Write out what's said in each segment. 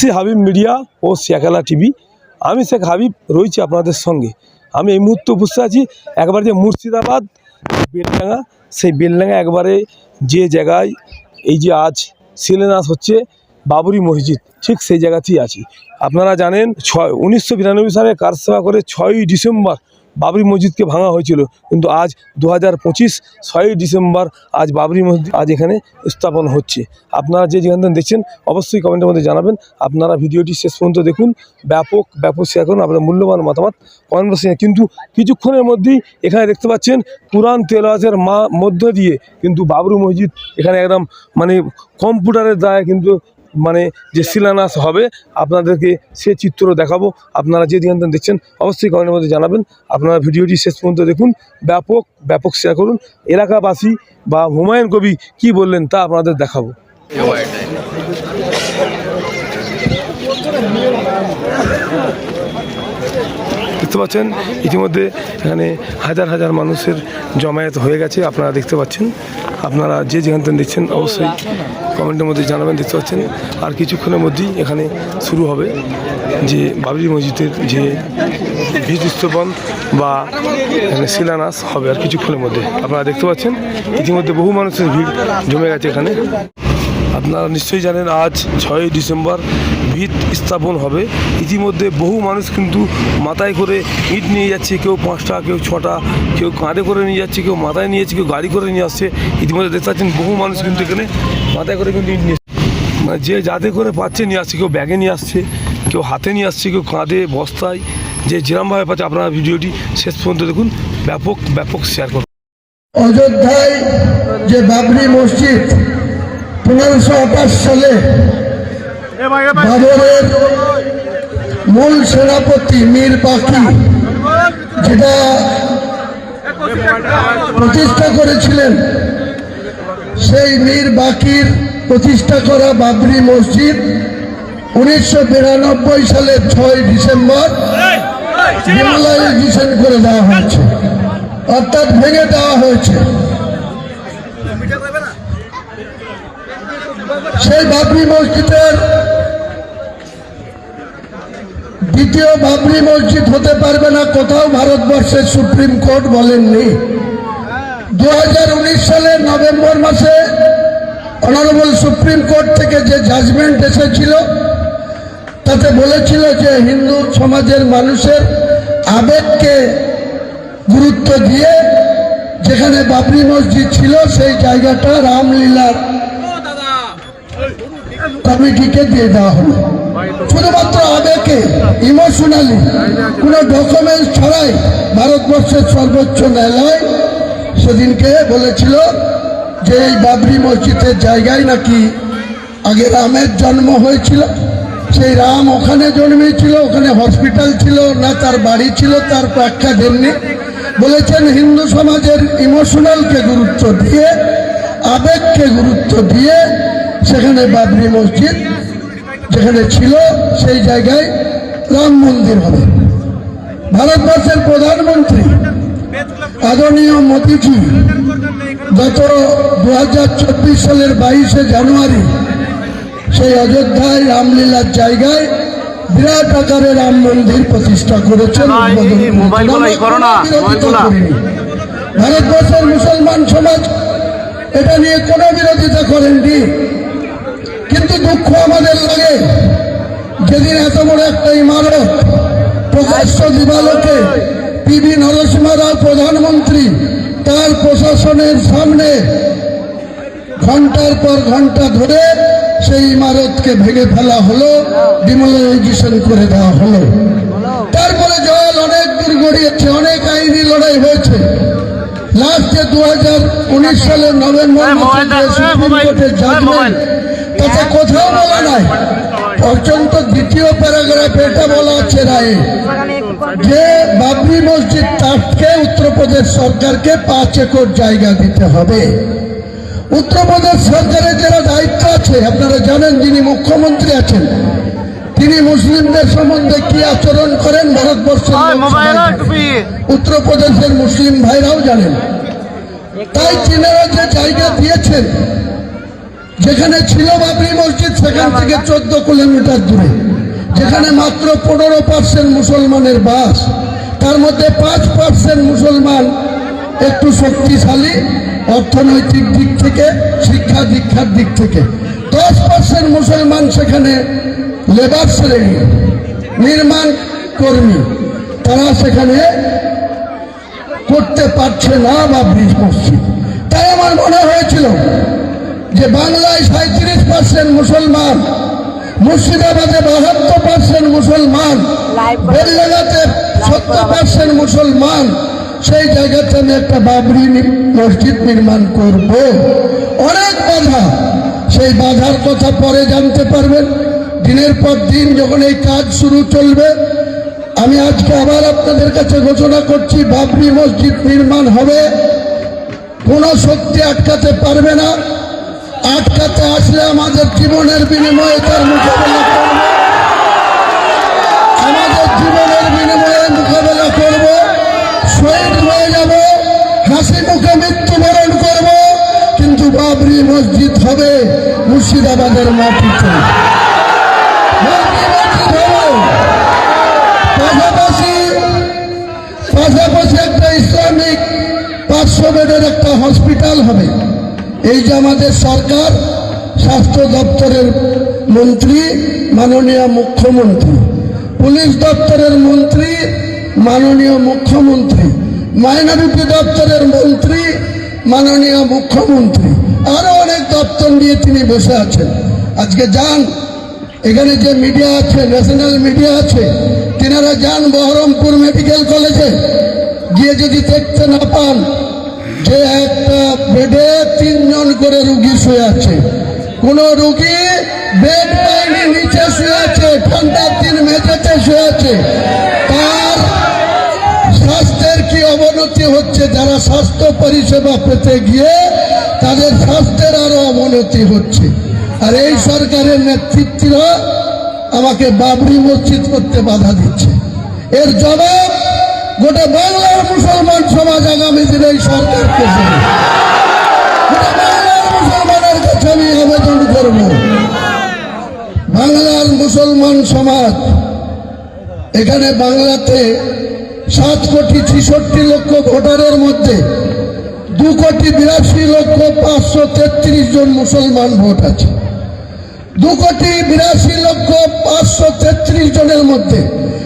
C Habib media ও Shiakhala TV. আমি শেখ হাবিব রয়েছি আপনাদের সঙ্গে। আমি এই মুহূর্তে উপস্থিত আছি একবার যে মুর্শিদাবাদ বেলডাঙ্গা। সেই বেলডাঙ্গা একবারে যে জায়গায় এই যে আজ শিলান্যাস হচ্ছে বাবরি মসজিদ, ঠিক সেই জায়গাতেই আছি। আপনারা জানেন ছয়, উনিশশো সালে কারসেবা করে ছয়ই ডিসেম্বর বাবরি মসজিদকে ভাঙা হয়েছিল। কিন্তু আজ দু হাজার পঁচিশ ছয়ই ডিসেম্বর আজ বাবরি মসজিদ আজ এখানে স্থাপন হচ্ছে। আপনারা যে যেখান থেকে দেখছেন, অবশ্যই কমেন্টের মধ্যে জানাবেন। আপনারা ভিডিওটি শেষ পর্যন্ত দেখুন। ব্যাপক ব্যাপক শেয়ার করুন। আপনার মূল্যবান মতামত কমেন্ট বক্সে কিন্তু কিছুক্ষণের মধ্যেই এখানে দেখতে পাচ্ছেন পুরাণ তেলাওয়াতের মা মধ্য দিয়ে কিন্তু বাবরি মসজিদ এখানে একদম মানে কম্পিউটারের দ্বারা কিন্তু মানে যে শিলান্যাস হবে, আপনাদেরকে সে চিত্র দেখাবো। আপনারা যে থেকে দেখছেন, অবশ্যই কমেন্টের মধ্যে জানাবেন। আপনারা ভিডিওটি শেষ পর্যন্ত দেখুন, ব্যাপক ব্যাপক শেয়ার করুন। এলাকাবাসী বা হুমায়ুন কবি কি বললেন তা আপনাদের দেখাবো। দেখতে পাচ্ছেন, ইতিমধ্যে এখানে হাজার হাজার মানুষের জমায়েত হয়ে গেছে, আপনারা দেখতে পাচ্ছেন। আপনারা যে যেখান থেকে দেখছেন, অবশ্যই কমেন্টের মধ্যে জানাবেন, দেখতে পাচ্ছেন। আর কিছুক্ষণের মধ্যেই এখানে শুরু হবে যে বাবরি মসজিদের যে ভিত স্থাপন বা এখানে শিলান্যাস হবে আর কিছুক্ষণের মধ্যে। আপনারা দেখতে পাচ্ছেন, ইতিমধ্যে বহু মানুষের ভিড় জমে গেছে এখানে। আপনারা নিশ্চয়ই জানেন, আজ ছয়ই ডিসেম্বর ভিত স্থাপন হবে। ইতিমধ্যে বহু মানুষ কিন্তু মাথায় করে ইট নিয়ে যাচ্ছে। কেউ পাঁচটা, কেউ ছটা, কেউ কাঁধে করে নিয়ে যাচ্ছে, কেউ মাথায় নিয়ে যাচ্ছে, কেউ গাড়ি করে নিয়ে আসছে। ইতিমধ্যে দেখতে পাচ্ছেন বহু মানুষ কিন্তু এখানে মাথায় করে কিন্তু ইট নিয়ে মানে যে যাতে করে পাচ্ছে নিয়ে আসছে, কেউ ব্যাগে নিয়ে আসছে, কেউ হাতে নিয়ে আসছে, কেউ কাঁধে, বস্তায়। যে যেরমভাবে পাচ্ছে, আপনারা ভিডিওটি শেষ পর্যন্ত দেখুন। ব্যাপক ব্যাপক শেয়ার করুন। অযোধ্যায় যে বাবরি মসজিদ পনেরোশো সালে বাবরের মূল সেনাপতি মীর পাখি, যেটা প্রতিষ্ঠা করেছিলেন, সেই মীর বাকির প্রতিষ্ঠা করা বাবরি মসজিদ উনিশশো বিরানব্বই সালের ছয় ডিসেম্বর ডিমোলাইজেশন করে দেওয়া হয়েছে। অর্থাৎ ভেঙে দেওয়া হয়েছে। সেই বাবরি মসজিদের দ্বিতীয় বাবরি মসজিদ হতে পারবে না, কোথাও ভারতবর্ষের সুপ্রিম কোর্ট বলেননি। দু সালের নভেম্বর মাসে অনারেবল সুপ্রিম কোর্ট থেকে যে জাজমেন্ট এসেছিল, তাতে বলেছিল যে হিন্দু সমাজের মানুষের আবেগকে গুরুত্ব দিয়ে যেখানে বাবরি মসজিদ ছিল, সেই জায়গাটা রামলীলার কমিটিকে দিয়ে দেওয়া হলো। শুধুমাত্র আবেগে ইমোশনালি কোনো ডকুমেন্টস ছাড়াই ভারতবর্ষের সর্বোচ্চ ন্যায়ালয় সেদিনকে বলেছিল যে এই বাবরি মসজিদের জায়গায় নাকি আগে রামের জন্ম হয়েছিল। সেই রাম ওখানে জন্মেছিল, ওখানে হসপিটাল ছিল, না তার বাড়ি ছিল, তার ব্যাখ্যা দেননি বলেছেন হিন্দু সমাজের ইমোশনালকে গুরুত্ব দিয়ে, আবেগকে গুরুত্ব দিয়ে সেখানে বাবরি মসজিদ যেখানে ছিল সেই জায়গায় রাম মন্দির হবে। ভারতবর্ষের প্রধানমন্ত্রী আদরণীয় মোদীজি গত দু সালের বাইশে জানুয়ারি সেই অযোধ্যায় রামলীলার জায়গায় বিরাট আকারে রাম মন্দির প্রতিষ্ঠা করেছেন। ভারতবর্ষের মুসলমান সমাজ এটা নিয়ে কোনো বিরোধিতা করেননি। কিন্তু দুঃখ আমাদের লাগে। যেদিন এত বড় একটা ইমারত প্রকাশ্য দিবালোকে পিবি নরসিংহ রাও, প্রধানমন্ত্রী, তার প্রশাসনের সামনে ঘণ্টার পর ঘণ্টা ধরে সেই ইমারতকে ভেঙে ফেলা হলো, ডিমোলাইজেশন করে দেওয়া হলো। তারপরে জল অনেক দূর গড়িয়েছে, অনেক আইনি লড়াই হয়েছে। লাস্টে দু হাজার উনিশ সালের নভেম্বর মাসে তাতে কোথাও বলা নাই। পর্যন্ত দ্বিতীয় প্যারাগ্রাফে এটা বলা আছে রায়ে যে বাবরি মসজিদ ট্রাস্টকে উত্তরপ্রদেশ সরকারকে পাঁচ একর জায়গা দিতে হবে। উত্তরপ্রদেশ সরকারের যারা দায়িত্ব আছে আপনারা জানেন যিনি মুখ্যমন্ত্রী আছেন তিনি মুসলিমদের সম্বন্ধে কি আচরণ করেন ভারতবর্ষের উত্তরপ্রদেশের মুসলিম ভাইরাও জানেন। তাই চীনেরা যে জায়গা দিয়েছেন যেখানে ছিল বাবরি মসজিদ সেখান থেকে চোদ্দ কিলোমিটার দূরে। যেখানে মাত্র পনেরো পার্সেন্ট মুসলমানের বাস তার মধ্যে পাঁচ পার্সেন্ট মুসলমান একটু শক্তিশালী অর্থনৈতিক দিক থেকে শিক্ষা দীক্ষার দিক থেকে। দশ পার্সেন্ট মুসলমান সেখানে লেবার শ্রেণি নির্মাণ কর্মী। তারা সেখানে করতে পারছে না বা ব্রিজ মসজিদ। তাই আমার মনে হয়েছিল যে বাংলায় সাঁত্রিশ পার্সেন্ট মুসলমান মুর্শিদাবাদে বাহাত্তর পার্সেন্ট মুসলমান বেললাগাতে সত্তর পার্সেন্ট মুসলমান সেই জায়গাতে আমি একটা বাবরি মসজিদ নির্মাণ করব। অনেক বাধা। সেই বাধার কথা পরে জানতে পারবেন। দিনের পর দিন যখন এই কাজ শুরু চলবে আমি আজকে আবার আপনাদের কাছে ঘোষণা করছি বাবরি মসজিদ নির্মাণ হবে। কোনো শক্তি আটকাতে পারবে না। আটকাতে আসলে আমাদের জীবনের বিনিময়ে তার মোকাবেলা করব। আমাদের জীবনের বিনিময়ে মোকাবেলা করব। শহীদ হয়ে যাব, হাসি মুখে মৃত্যুবরণ করব। কিন্তু বাবরি মসজিদ হবে মুর্শিদাবাদের মাটিতে পাশাপাশি পাশাপাশি একটা ইসলামিক পাঁচশো বেডের একটা হসপিটাল হবে। এই যে আমাদের সরকার, স্বাস্থ্য দপ্তরের মন্ত্রী, মাননীয় মুখ্যমন্ত্রী, পুলিশ দপ্তরের মন্ত্রী, মাননীয় মুখ্যমন্ত্রী, মাইনরিটি দপ্তরের মন্ত্রী, মাননীয় মুখ্যমন্ত্রী, আরও অনেক দপ্তর নিয়ে তিনি বসে আছেন। আজকে যান, এখানে যে মিডিয়া আছে, ন্যাশনাল মিডিয়া আছে, তিনারা যান বহরমপুর মেডিকেল কলেজে, গিয়ে যদি দেখতে না পান যে একটা বেডে তিনজন করে রুগী শুয়ে আছে। কোন রুগী বেড পায়নি, নিচে শুয়ে আছে ঠান্ডার দিন মেঝেতে শুয়ে আছে। তার স্বাস্থ্যের কি অবনতি হচ্ছে? যারা স্বাস্থ্য পরিষেবা পেতে গিয়ে তাদের স্বাস্থ্যের আরও অবনতি হচ্ছে। আর এই সরকারের নেতৃত্বরা আমাকে বাবরি মসজিদ করতে বাধা দিচ্ছে। এর জবাব গোটা বাংলার মুসলমান সমাজ আগামী দিনে সরকারকে মুসলমানের কাছে আমি আবেদন করব। বাংলার মুসলমান সমাজ এখানে বাংলাতে সাত কোটি ছেষট্টি লক্ষ ভোটারের মধ্যে দু কোটি বিরাশি লক্ষ পাঁচশো তেত্রিশ জন মুসলমান ভোট আছে। দু কোটি বিরাশি লক্ষ পাঁচশো তেত্রিশ জনের মধ্যে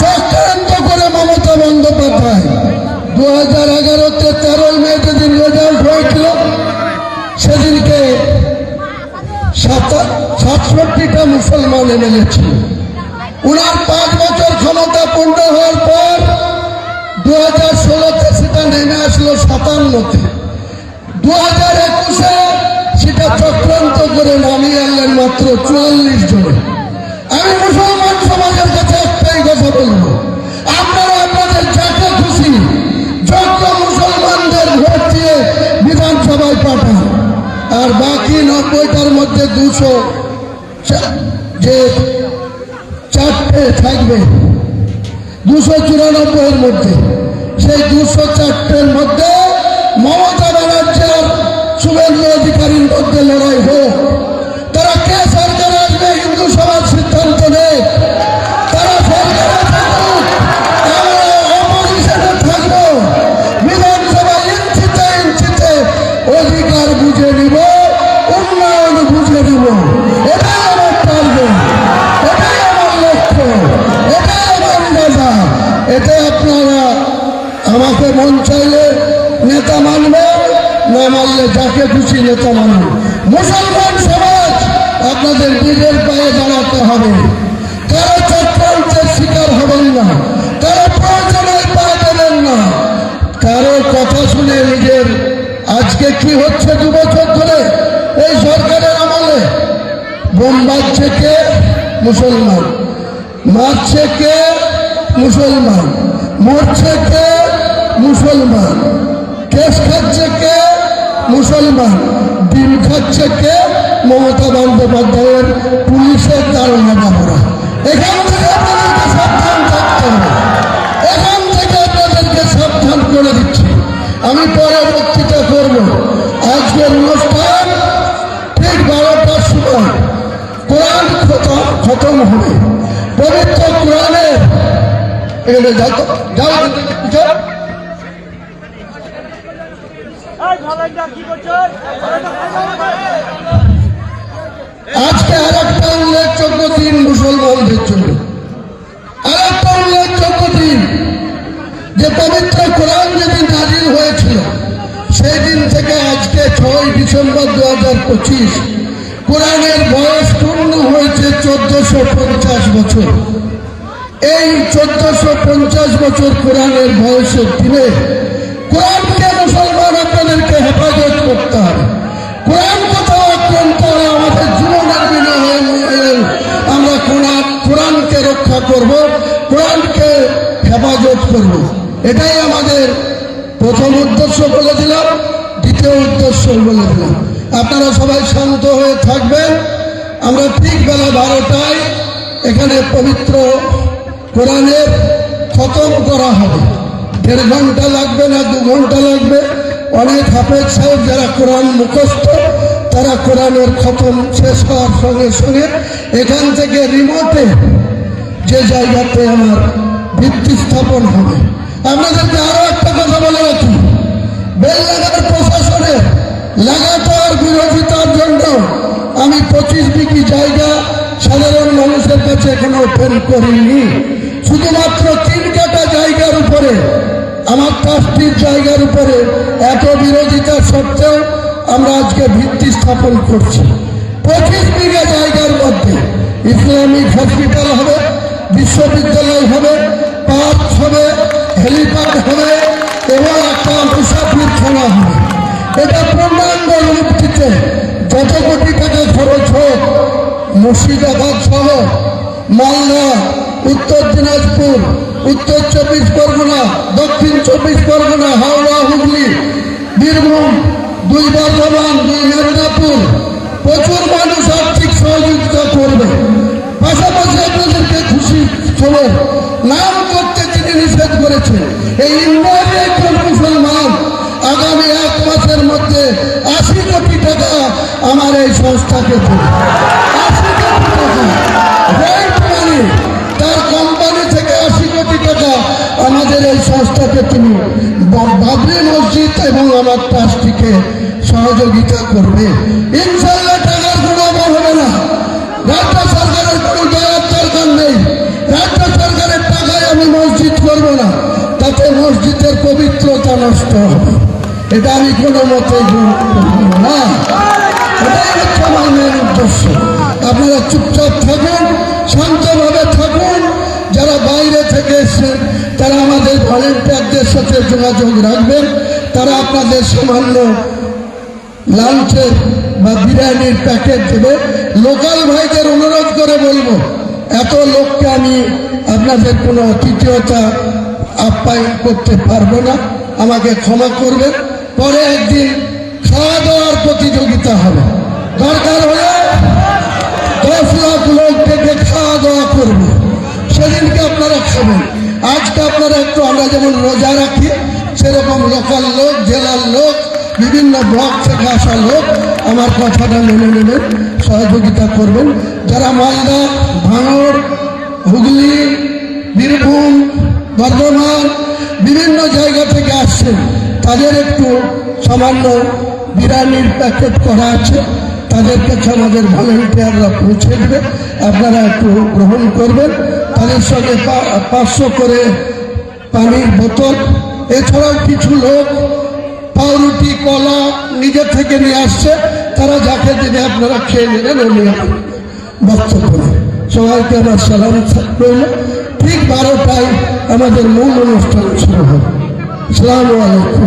চক্রান্ত করে মমতা বন্দ্যোপাধ্যায় দু হাজার এগারোতে তেরোই মে যেদিন রেজাল্ট মুসলমান এমএলএ ছিল উনার পাঁচ বছর ক্ষমতা পূর্ণ হওয়ার পর দু হাজার ষোলোতে সেটা নেমে আসলো সাতান্নতে। দু হাজার একুশে সেটা চক্রান্ত করে নামিয়ে আনলেন মাত্র চুয়াল্লিশ জনে। আমি মুসলমান সমাজের কাছে একটাই কথা বলব। আপনারা আপনাদের যাকে খুশি যোগ্য মুসলমানদের ভোট দিয়ে বিধানসভায় পাঠান। আর বাকি নব্বইটার মধ্যে দুশো যে চারটে থাকবে, দুশো চুরানব্বইয়ের মধ্যে। সেই দুশো চারটের মধ্যে মমতা ব্যানার্জি মধ্যে লড়াই হোক, তারা কে সরকার আসবে হিন্দু সমাজ সিদ্ধান্ত আপনারা আমাকে মন চাইলে নেতা মানবেন, না মানলে যাকে খুশি নেতা সমাজ আপনাদের নিজের পায়ে দাঁড়াতে হবে। কারও চক্রান্তের শিকার হবেন না। কারও প্রয়োজনে পা দেবেন না। কারও কথা শুনে নিজের আজকে কি হচ্ছে দু বছর ধরে এই সরকারের আমলে? বাজছে কে? মুসলমান। মারছে কে? মুসলমান। মরছে কে? মুসলমান। কেস খাচ্ছে কে? মুসলমান। ডিম খাচ্ছে কে? মমতা বন্দ্যোপাধ্যায়ের পুলিশের দারোগা বাবুরা এখান থেকে আপনাদেরকে সাবধান থাকতে হবে। এখান থেকে আপনাদেরকে সাবধান করে দিচ্ছি। আমি পরে বক্তৃতা করব। আজকের অনুষ্ঠান ঠিক বারোটার সময়। কোরআন খতম হবে। পবিত্র কোরআনের, এখানে যাও কোরআন যেদিন নাজিল হয়েছিল সেই দিন থেকে আজকে ছয় ডিসেম্বর দু হাজার পঁচিশ, কোরআনের বয়স পূর্ণ হয়েছে চোদ্দশো পঞ্চাশ বছর। এই চোদ্দশো পঞ্চাশ বছর কোরআনের বয়সের দিনে কোরআনকে মুসলমান আপনাদেরকে হেফাজত করতে হবে। কোরআন কোথাও হলে আমাদের জীবনের বিনিময়ে আমরা কোরআন কোরআনকে রক্ষা করব, কোরআনকে হেফাজত করব। এটাই আমাদের প্রথম উদ্দেশ্য বলে দিলাম, দ্বিতীয় উদ্দেশ্য বলে দিলাম। আপনারা সবাই শান্ত হয়ে থাকবেন। আমরা ঠিক বেলা বারোটায় এখানে পবিত্র কোরআনের খতম করা হবে। দেড় ঘণ্টা লাগবে না, দু ঘণ্টা লাগবে। অনেক হাফেজ সাহেব যারা কোরআন মুখস্থ, তারা কোরআনের খতম শেষ হওয়ার সঙ্গে সঙ্গে এখান থেকে রিমোটে যে জায়গাতে আমার ভিত্তি স্থাপন হবে আপনাদেরকে আরও একটা কথা বলে রাখি। বেললাগার প্রশাসনের লাগাতার বিরোধিতার জন্য আমি পঁচিশ বিঘি জায়গা সাধারণ মানুষের কাছে এখনও ওপেন করিনি। শুধুমাত্র তিন কাটা জায়গার উপরে, আমার ট্রাস্টির জায়গার উপরে এত বিরোধিতা সত্ত্বেও আমরা আজকে ভিত্তি স্থাপন করছি। পঁচিশ বিঘা জায়গার মধ্যে ইসলামিক হসপিটাল হবে, বিশ্ববিদ্যালয় হবে, পার্ক হবে হেলিপ্যাড হবে এবং একটা মুসাফির হবে। এটা পূর্ণাঙ্গ রূপটিতে যত কোটি টাকা খরচ হোক, মুর্শিদাবাদ সহ মালদা, উত্তর দিনাজপুর, উত্তর চব্বিশ পরগনা, দক্ষিণ চব্বিশ পরগনা, হাওড়া, হুগলি, বীরভূম দুই বর্ধমান দুই মেদিনীপুর, প্রচুর মানুষ আর্থিক সহযোগিতা করবে। পাশাপাশি আপনাদেরকে খুশি খবর, নাম করতে নিষেধ করেছেন এই ইন্ডিয়ার একজন মুসলমান আগামী এক মাসের মধ্যে আশি কোটি টাকা আমার এই সংস্থাকে তার কোম্পানি থেকে আশি কোটি টাকা আমাদের এই সংস্থাকে তিনি বাবরি মসজিদ এবং আমার ট্রাস্টিকে সহযোগিতা করবে। ইনশাল্লাহ তাতে মসজিদের পবিত্রতা নষ্ট হবে। এটা আমি কোনো মতেই না। উদ্দেশ্য। আপনারা চুপচাপ থাকুন, শান্তভাবে থাকুন। যারা বাইরে থেকে এসছেন, তারা আমাদের ভলেন্টিয়ারদের সাথে যোগাযোগ রাখবেন। তারা আপনাদের সামান্য লাঞ্চের বা বিরিয়ানির প্যাকেট দেবে লোকাল ভাইদের অনুরোধ করে বলব, এত লোককে আমি আপনাদের কোনো অতিথিয়তা আপ্যায়ন করতে পারব না। আমাকে ক্ষমা করবেন। পরে একদিন খাওয়া দাওয়ার প্রতিযোগিতা হবে। দরকার হলে দশ লাখ লোক ডেকে খাওয়া দাওয়া করবে। সেদিনকে আপনারা খাবেন। আজকে আপনারা একটু আমরা যেমন রোজা রাখি, সেরকম লোকাল লোক, জেলার লোক, বিভিন্ন ব্লক থেকে আসা লোক, আমার কথাটা মেনে নেবেন, সহযোগিতা করবেন। যারা মালদা, ভাঙড়, হুগলি, বীরভূম বর্ধমান বিভিন্ন জায়গা থেকে আসছেন তাদের একটু সামান্য বিরিয়ানির প্যাকেট করা আছে। তাদের কাছে আমাদের ভলেন্টিয়াররা পৌঁছে দেবে। আপনারা একটু গ্রহণ করবেন। তাদের সঙ্গে পাঁচশো করে পানির বোতল। এছাড়াও কিছু লোক পাউরুটি, কলা নিজে থেকে নিয়ে আসছে। তারা যাকে দেবে আপনারা খেয়ে নেবেন, উনি আমার বক্তব্য সবাইকে আমার সালাম রইল ঠিক বারোটায় আমাদের মূল অনুষ্ঠান শুরু হবে। সালাম আলাইকুম।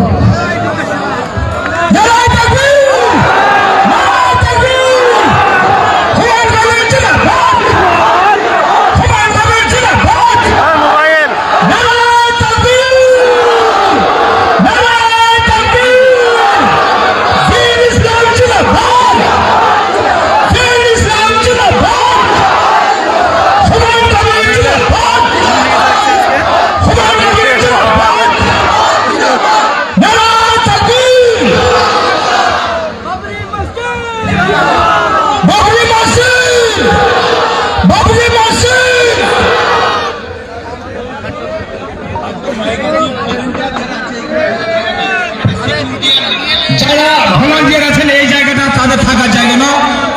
যারা ভলান্টিয়ার আছেন এই জায়গাটা তাদের থাকার জায়গা না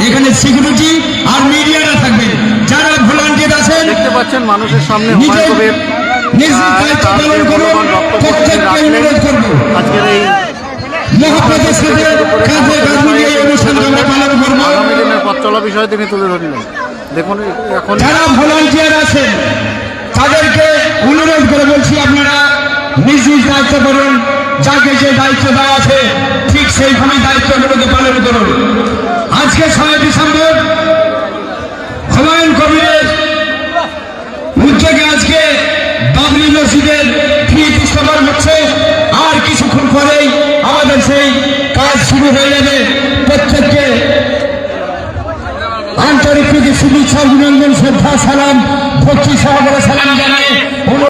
এখানে সিকিউরিটি আর মিডিয়ারা থাকবে। যারা ভলান্টিয়ার আছেন দেখতে পাচ্ছেন মানুষের সামনে হুমায়ুন কবির আজকের এই মহাপ্রভুর সাথে কাঁধে কাঁধ পথ চলা বিষয়ে তিনি তুলে ধরলেন। দেখুন, এখন যারা ভলান্টিয়ার আছেন। তাদেরকে অনুরোধ করে বলছি আপনারা নিজ নিজ দায়িত্ব করুন, যাকে যে দায়িত্ব দেওয়া আছে, ঠিক সেইভাবে দায়িত্বগুলোকে পালন করুন। আজকে ছয় ডিসেম্বর, হুমায়ুন কবিরের উদ্যোগে আজকে বাবরি মসজিদের ভিত স্থাপন হচ্ছে। আর কিছুক্ষণ পরেই আমাদের সেই কাজ শুরু হয়ে যাবে। প্রত্যেককে আন্তরিক শুভেচ্ছা অভিনন্দন শ্রদ্ধা সালাম। ভক্তি সহকারে সালাম জানাই।